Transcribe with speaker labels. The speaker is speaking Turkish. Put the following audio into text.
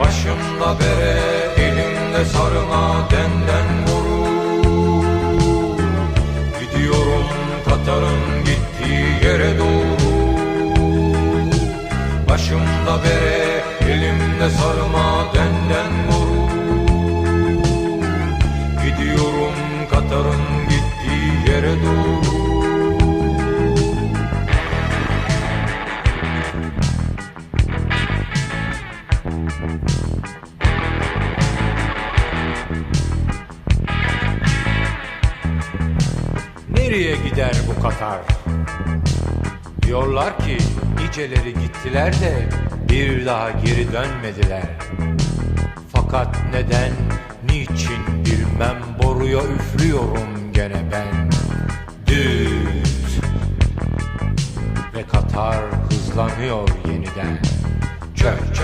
Speaker 1: Başımda bere, elimde sarına denden boru Gidiyorum Katar'ın gittiği yere doğru. Başımda bere, elimde sarıma denden boru Gidiyorum Katar'ın gittiği yere doğru Nereye gider bu Katar? Diyorlar ki niceleri gittiler de bir daha geri dönmediler. Fakat neden, niçin bilmem boruya üflüyorum gene ben. Düt ve Katar hızlanıyor yeniden. Çök çök